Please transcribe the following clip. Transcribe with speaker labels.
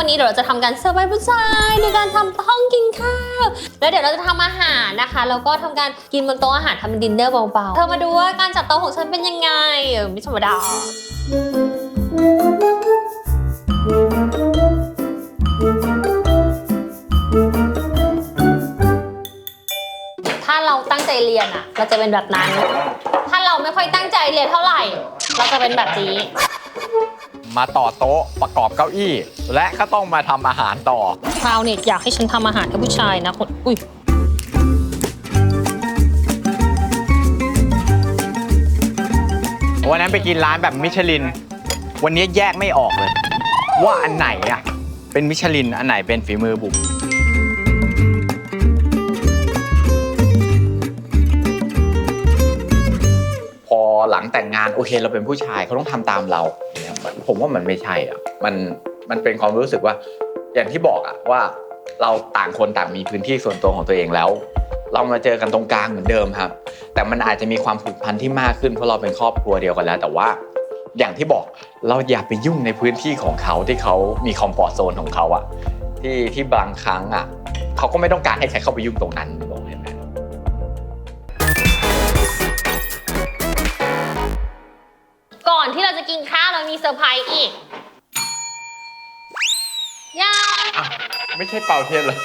Speaker 1: วันนี้เดี๋ยวเราจะทำการเซอร์ไพรส์ผู้ชายในการทำห้องกินข้าว แล้วเดี๋ยวเราจะทำอาหารนะคะ แล้วก็ทำการกินบนโต๊ะอาหารทำเป็นดินเนอร์เบาๆ เธอมาดูว่าการจัดโต๊ะของฉันเป็นยังไงเออไม่ธรรมดาถ้าเราตั้งใจเรียนอะเราจะเป็นแบบนั้น ถ้าเราไม่ค่อยตั้งใจเรียนเท่าไหร่ เราจะเป็นแบบนี้
Speaker 2: มาต่อโต๊ะประกอบเก้าอี้ และก็ต้องมาทำอาหารต่อ
Speaker 1: ชาวเน็ตอยากให้ฉันทำอาหารให้ผู้ชายนะคนอุ้ย
Speaker 2: วันนั้นไปกินร้านแบบมิชลิน วันนี้แยกไม่ออกเลย ว่าอันไหนอะเป็นมิชลินอันไหนเป็นฝีมือบุ๋ม แต่งงานโอเคเราเป็นผู้ชายเขาต้องทำตามเราเนี่ยผมว่ามันไม่ใช่อะมันมันเป็นความรู้สึกว่า อย่างที่บอกอะว่าเราต่างคนต่างมีพื้นที่ส่วนตัวของตัวเองแล้ว เรามาเจอกันตรงกลางเหมือนเดิมครับ แต่มันอาจจะมีความผูกพันที่มากขึ้นเพราะเราเป็นครอบครัวเดียวกันแล้ว แต่ว่าอย่างที่บอกเราอย่าไปยุ่งในพื้นที่ของเขาที่เขามีคอมฟอร์ทโซนของเขาอะที่ที่บางครั้งอะเขาก็ไม่ต้องการให้ใครเข้าไปยุ่งตรงนั้นบอกเห็นไหม
Speaker 1: จะกินข้าวเรามีเซอร์ไพรส์อีกยา
Speaker 2: ไม่ใช่เป่าเทียนเหรอ